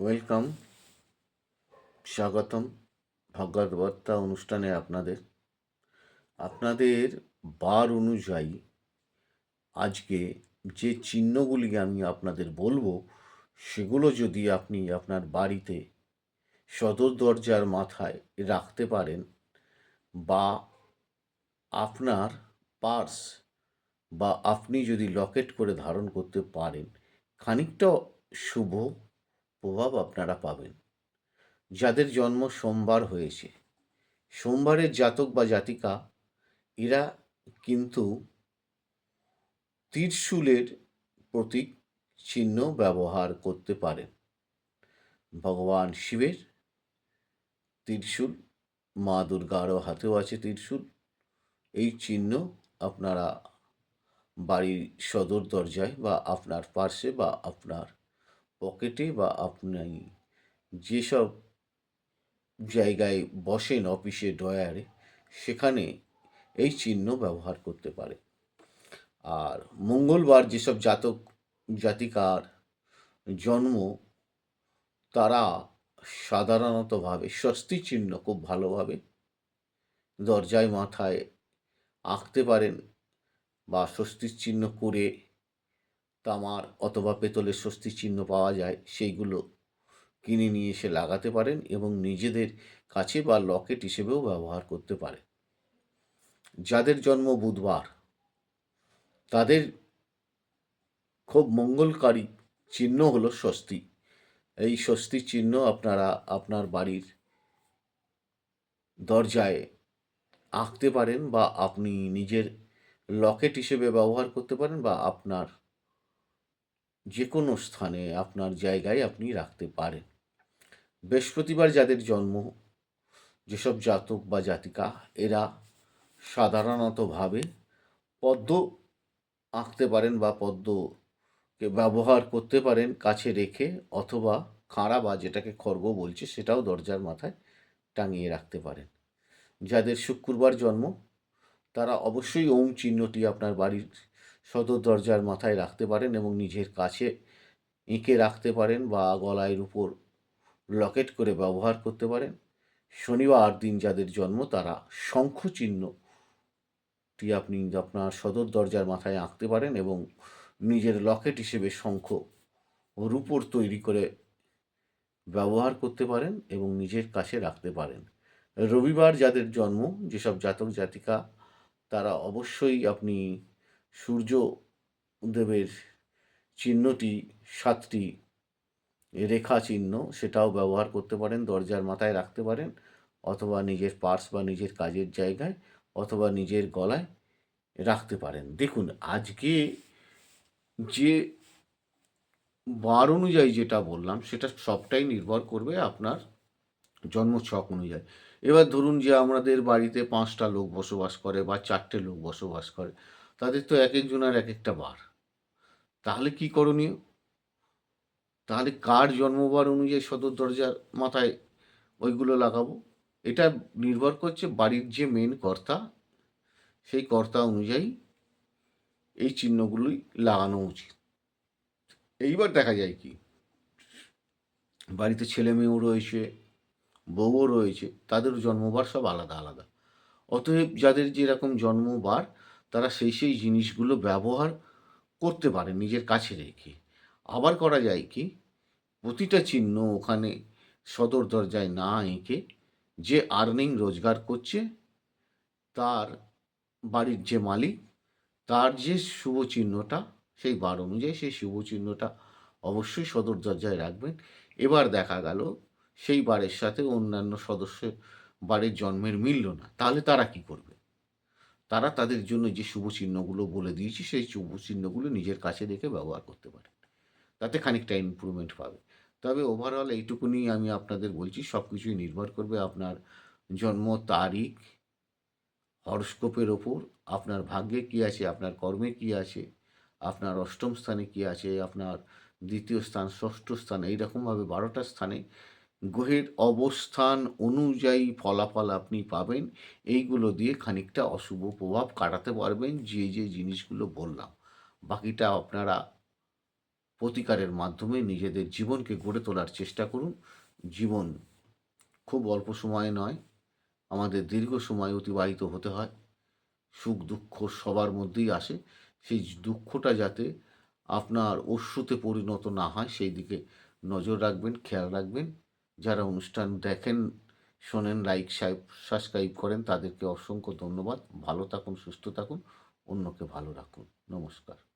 Welcome, স্বাগতম ভগবদ্গীতা অনুষ্ঠানে আপনাদের। আপনাদের বার অনুযায়ী আজকে যে চিহ্নগুলি আমি আপনাদের বলব, সেগুলো যদি আপনি আপনার বাড়িতে সদর দরজার মাথায় রাখতে পারেন বা আপনার পার্স বা আপনি যদি লকেট করে ধারণ করতে পারেন, খানিকটা শুভ প্রভাব আপনারা পাবেন। যাদের জন্ম সোমবার হয়েছে, সোমবারের জাতক বা জাতিকা, এরা কিন্তু ত্রিশূলের প্রতীক চিহ্ন ব্যবহার করতে পারেন। ভগবান শিবের ত্রিশূল, মা দুর্গারও হাতেও আছে ত্রিশূল। এই চিহ্ন আপনারা বাড়ির সদর দরজায় বা আপনার পার্শ্বে বা আপনার পকেটে বা আপনি যেসব জায়গায় বসেন অফিসে ডয়ারে সেখানে এই চিহ্ন ব্যবহার করতে পারে। আর মঙ্গলবার যেসব জাতক, জাতিকার জন্ম, তারা সাধারণতভাবে স্বস্তি চিহ্ন খুব ভালোভাবে দরজায়, মাথায় আঁকতে পারেন বা স্বস্তির চিহ্ন করে তামার অথবা পেতলের স্বস্তি চিহ্ন পাওয়া যায়, সেইগুলো কিনে নিয়ে এসে লাগাতে পারেন এবং নিজেদের কাছে বা লকেট হিসেবেও ব্যবহার করতে পারেন। যাদের জন্ম বুধবার, তাদের খুব মঙ্গলকারী চিহ্ন হলো স্বস্তি। এই স্বস্তি চিহ্ন আপনারা আপনার বাড়ির দরজায় আঁকতে পারেন বা আপনি নিজের লকেট হিসেবে ব্যবহার করতে পারেন বা আপনার যে কোনো স্থানে আপনার জায়গায় আপনি রাখতে পারেন। বৃহস্পতিবার যাদের জন্ম, যেসব জাতক বা জাতিকা, এরা সাধারণতভাবে পদ্ম আঁকতে পারেন বা পদ্মকে ব্যবহার করতে পারেন কাছে রেখে অথবা খাঁড়া বা যেটাকে খর্গ বলছে সেটাও দরজার মাথায় টাঙিয়ে রাখতে পারেন। যাদের শুক্রবার জন্ম, তারা অবশ্যই ওম চিহ্নটি আপনার বাড়ির সদর দরজার মাথায় রাখতে পারেন এবং নিজের কাছে এঁকে রাখতে পারেন বা গলায়ের উপর লকেট করে ব্যবহার করতে পারেন। শনিবার দিন যাদের জন্ম, তারা শঙ্খ চিহ্নটি আপনি আপনার সদর দরজার মাথায় আঁকতে পারেন এবং নিজের লকেট হিসেবে শঙ্খ রূপোর তৈরি করে ব্যবহার করতে পারেন এবং নিজের কাছে রাখতে পারেন। রবিবার যাদের জন্ম, যেসব জাতক জাতিকা তারা অবশ্যই আপনি সূর্য দেবের চিহ্নটি, সাতটি রেখা চিহ্ন, সেটাও ব্যবহার করতে পারেন, দরজার মাথায় রাখতে পারেন, অথবা নিজের পার্স বা নিজের কাজের জায়গায়, অথবা নিজের গলায় রাখতে পারেন। দেখুন, আজকে যে বার অনুযায়ী যেটা বললাম, সেটা সবটাই নির্ভর করবে আপনার জন্মছক অনুযায়ী। এবার ধরুন যে আমাদের বাড়িতে পাঁচটা লোক বসবাস করে বা চারটে লোক বসবাস করে। তাদের তো এক একজনের এক একটা বার। তাহলে কি করণীয়? তাহলে কার জন্মবার অনুযায়ী সদর দরজার মাথায় ওইগুলো লাগাবো? এটা নির্ভর করছে বাড়ির যে মেন কর্তা, সেই কর্তা অনুযায়ী এই চিহ্নগুলোই লাগানো উচিত। এইবার দেখা যায় কি, বাড়িতে ছেলে মেয়েও রয়েছে, বউও রয়েছে তাদের জন্মবার সব আলাদা আলাদা। অতএব যাদের যেরকম জন্মবার তারা সেই সেই জিনিসগুলো ব্যবহার করতে পারে নিজের কাছে রেখে। আবার করা যায় কি? প্রতিটা চিহ্ন ওখানে সদর দরজায় না এঁকে যে আর্নিং রোজগার করছে, তার বাড়ির যে মালিক, তার যে শুভ চিহ্নটা, সেই বার অনুযায়ী সেই শুভ চিহ্নটা অবশ্যই সদর দরজায় রাখবেন। এবার দেখা গেল সেই বারের সাথে অন্যান্য সদস্যের বাড়ির জন্মের মিলল না। তাহলে তারা কি করবে? তারা তাদের জন্য যে শুভ চিহ্নগুলো বলে দিয়েছি, সেই শুভ চিহ্নগুলো নিজের কাছে রেখে ব্যবহার করতে পারে। তাতে খানিকটা ইমপ্রুভমেন্ট পাবে। তবে ওভারঅল এইটুকুনি আমি আপনাদের বলছি সব কিছুই নির্ভর করবে আপনার জন্ম তারিখ, হরস্কোপের ওপর, আপনার ভাগ্যে কী আছে, আপনার কর্মে কী আছে, আপনার অষ্টম স্থানে কী আছে, আপনার দ্বিতীয় স্থান, ষষ্ঠ স্থান, এইরকমভাবে বারোটা স্থানে গ্রহের অবস্থান অনুযায়ী ফলাফল আপনি পাবেন। এইগুলো দিয়ে খানিকটা অশুভ প্রভাব কাটাতে পারবেন যে যে জিনিসগুলো বললাম। বাকিটা আপনারা প্রতিকারের মাধ্যমে নিজেদের জীবনকে গড়ে তোলার চেষ্টা করুন। জীবন খুব অল্প সময় নয়, আমাদের দীর্ঘ সময় অতিবাহিত হতে হয়। সুখ দুঃখ সবার মধ্যেই আসে। সেই দুঃখটা যাতে আপনার অশ্রুতে পরিণত না হয়, সেই দিকে নজর রাখবেন, খেয়াল রাখবেন। যারা অনুষ্ঠান দেখেন, শোনেন লাইক সাবস্ক্রাইব করেন, তাদেরকে অসংখ্য ধন্যবাদ। ভালো থাকুন, সুস্থ থাকুন, অন্যকে ভালো রাখুন। নমস্কার।